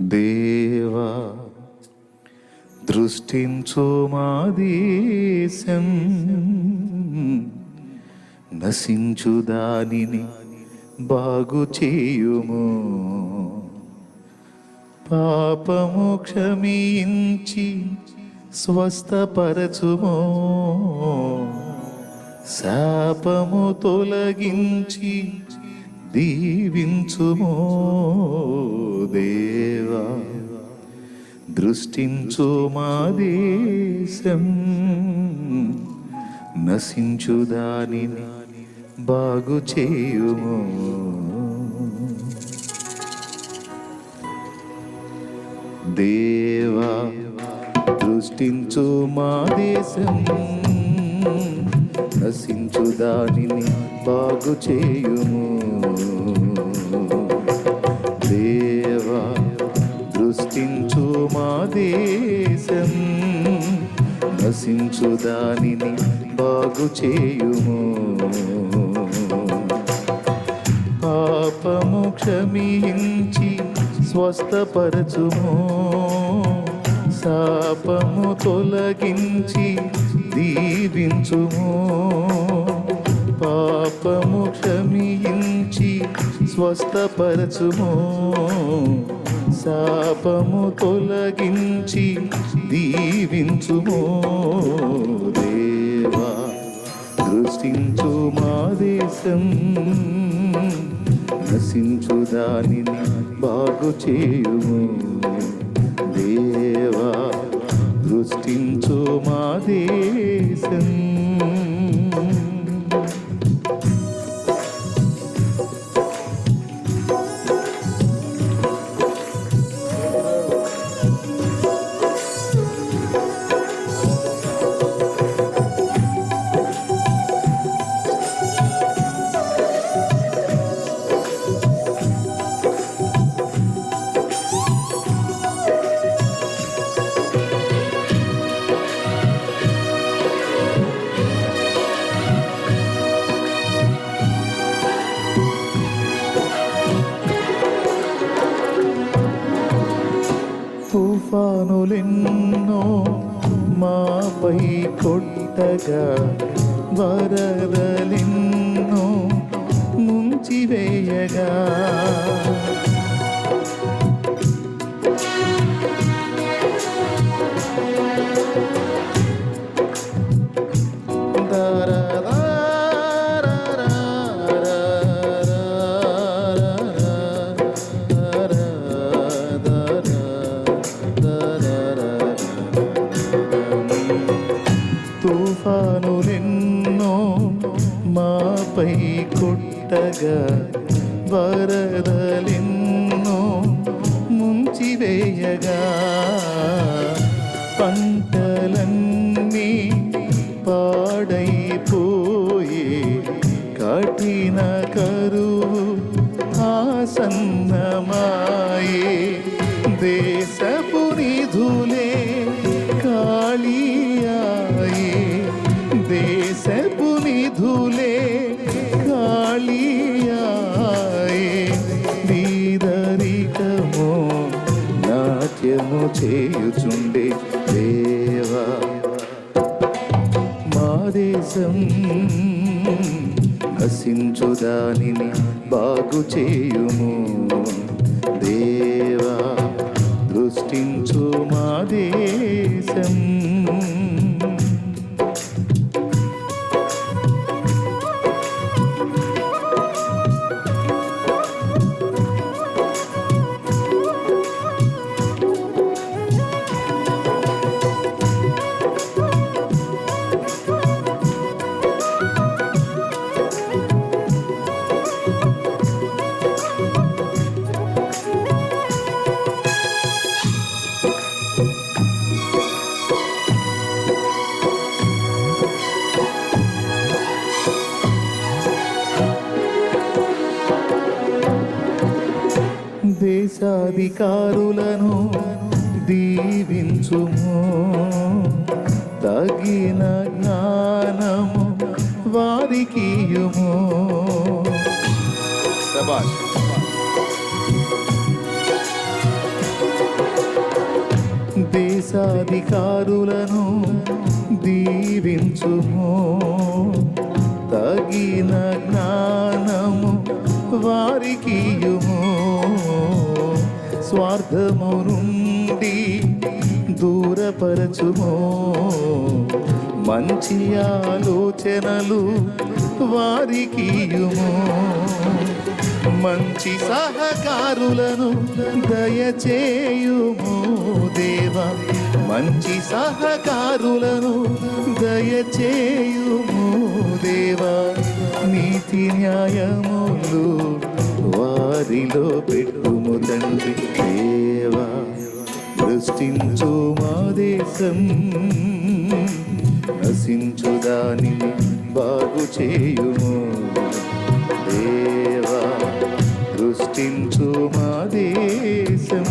దేవా దృష్టించు మా దేశం. నశించు దానిని బాగు చేయుము. పాపము క్షమించి స్వస్థపరచుము. శాపము తొలగించి దీవించుమో దేవా. దృష్టించు మా దేశం నశించు దానిని బాగు చేయుము. దేవా దృష్టించు మా దేశం నశించు దానిని బాగు చేయుము. దేవా దృష్టించు మా దేశం. నశించు దానిని బాగు చేయుము. పాపము క్షమించి స్వస్థపరచుము. శాపము తొలగించి దీవించుము పాపము క్షమించి స్వస్థపరచుము. శాపము తొలగించి దీవించుము. దేవా దృష్టించు మా దేశం. నశించు దానిని బాగు చేయుము దేవా సృష్టించు మా దేశం. వరదలెన్నో ముంచివేయగా తుఫానులెన్నో కొట్టగా వరదలెన్నో ముంచివేయగా. పంటలన్నీ పాడైపోయి కఠిన కరువు ఆసన్నమాయే. దేశపు నిధులే నాట్యము చేయుచుండే దేవా. మా దేశం నశించు దానిని బాగు చేయుము దేవా. దృష్టించు మా దేశం. దేశాధికారులను దీవించుము. తగిన జ్ఞానము వారికియుము శబాష్ దేశాధికారులను దీవించుము. తగిన జ్ఞానము వారికియుము స్వార్థము నుండి దూరపరచుము. మంచి ఆలోచనలు వారికియుము. మంచి సహకారులను దయచేయుము దేవా. మంచి సహకారులను దయచేయుము. దేవా నీతి న్యాయములు వారిలో పెట్టుము తండ్రి దేవా. దృష్టించు మా దేశం నశించు దానిని బాగు చేయుము దేవా. దృష్టించు మా దేశం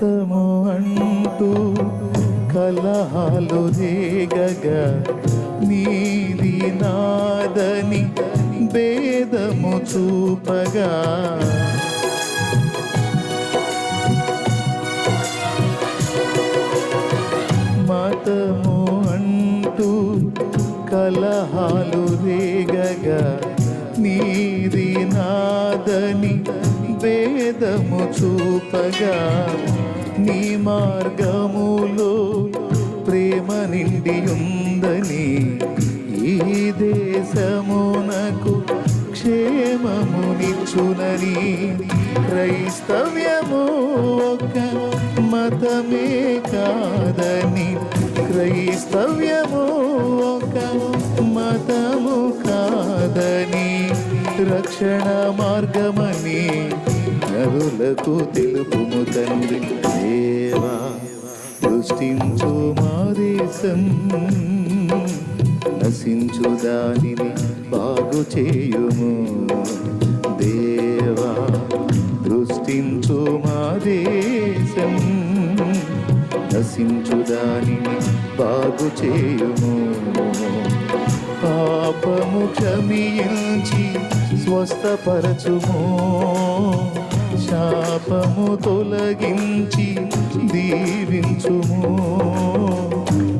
మతము అంటూ కలహాలు రేగగా నీది నాదని భేదము చూపగా భేదము చూపగా నీ మార్గములో ప్రేమ నిండి ఉందని ఈ దేశమునకు క్షేమమునిచ్చునని క్రైస్తవ్యము ఒక మతమే కాదని క్రైస్తవ్యము ఒక మతము కాదని రక్షణ మార్గమని నరులకు తెలుపుము తండ్రి. దేవా సృష్టించు మా దేశం నశించు దానిని బాగు చేయుము. దేవా దృష్టించు మా దేశం నశించు దానిని బాగు చేయుము. పాపము క్షమించి స్వస్థపరచుము. శాపము తొలగించి దీవించుము.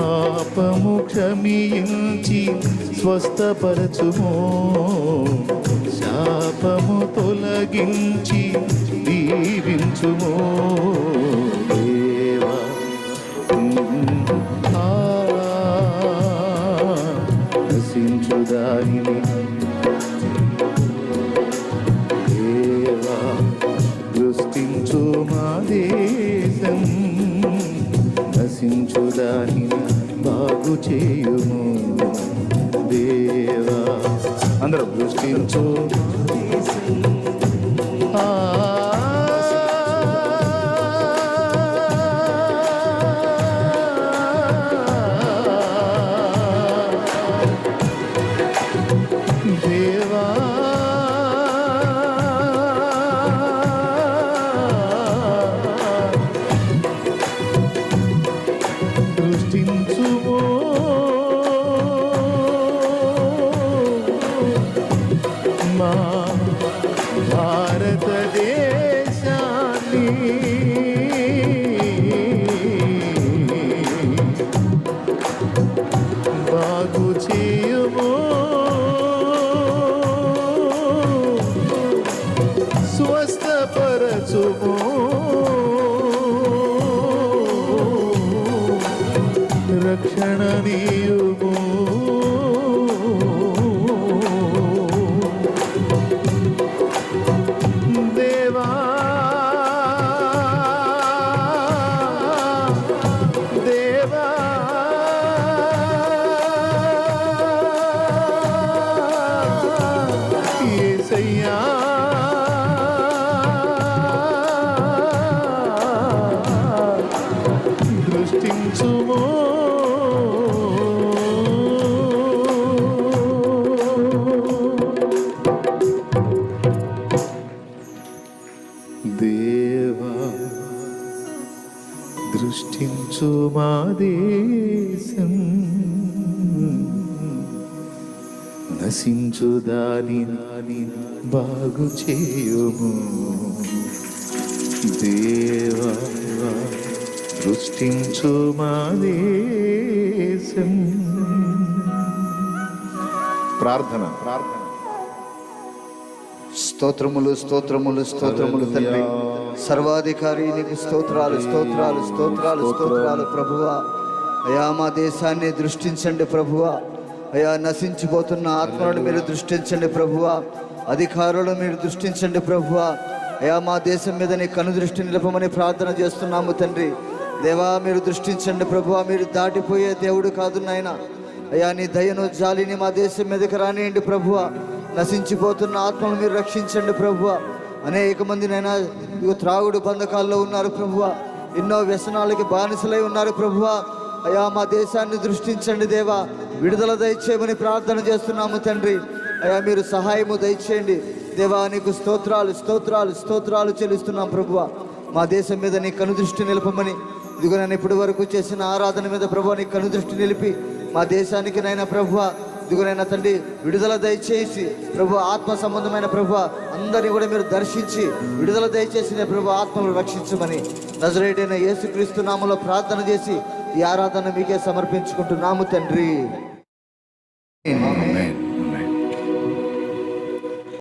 పాపము క్షమించి స్వస్థపరచుము. శాపము తొలగించి దీవించుము. దేవా ఆ, నశించు దానిని దేశం నశించు దానిని బాగు చేయుము. దేవా అందరూ దృష్టించు ఆ సృష్టించుము. దేవా దృష్టించు మా దేశం. నశించు దాని నాని బాగు చేయుము. దేవా దృష్టించు మా దేశం. ప్రార్థన. ప్రార్థన స్తోత్రములు స్తోత్రములు స్తోత్రములు తండ్రి. సర్వాధికారి నీకు స్తోత్రాలు స్తోత్రాలు స్తోత్రాలు. స్తోత్రాలు ప్రభువా. అయా మా దేశాన్ని దృష్టించండి ప్రభువా. అయా నశించిపోతున్న ఆత్మలను మీరు దృష్టించండి ప్రభువా. అధికారులను మీరు దృష్టించండి ప్రభువా. అయా మా దేశం మీద నీ కనుదృష్టి నిలపమని ప్రార్థన చేస్తున్నాము తండ్రి. దేవా మీరు దృష్టించండి ప్రభు మీరు దాటిపోయే దేవుడు కాదు నాయన. అయ్యా నీ దయను జాలిని మా దేశం మీదకి రానియండి ప్రభువ. నశించిపోతున్న ఆత్మను మీరు రక్షించండి ప్రభువ. అనేక మంది నైనా త్రాగుడు బంధకాల్లో ఉన్నారు ప్రభువ. ఎన్నో వ్యసనాలకి బానిసలై ఉన్నారు ప్రభువ. అయా మా దేశాన్ని దృష్టించండి దేవా. విడుదల దయచేయమని ప్రార్థన చేస్తున్నాము తండ్రి. అయా మీరు సహాయము దయచేయండి. దేవా నీకు స్తోత్రాలు స్తోత్రాలు స్తోత్రాలు చెల్లిస్తున్నాం ప్రభువ. మా దేశం మీద నీ కనుదృష్టి నిలపమని ఇదిగో నేను ఇప్పటి వరకు చేసిన ఆరాధన మీద ప్రభు నీ కనుదృష్టి నిలిపి మా దేశానికి నైనా ప్రభువ ఇదిగోనైనా తండ్రి విడుదల దయచేసి ప్రభు ఆత్మ సంబంధమైన ప్రభు అందరినీ కూడా మీరు దర్శించి విడుదల దయచేసి ప్రభు ఆత్మను రక్షించమని నజరేటైన యేసుక్రీస్తు నామలో ప్రార్థన చేసి ఈ ఆరాధన మీకే సమర్పించుకుంటున్నాము తండ్రి.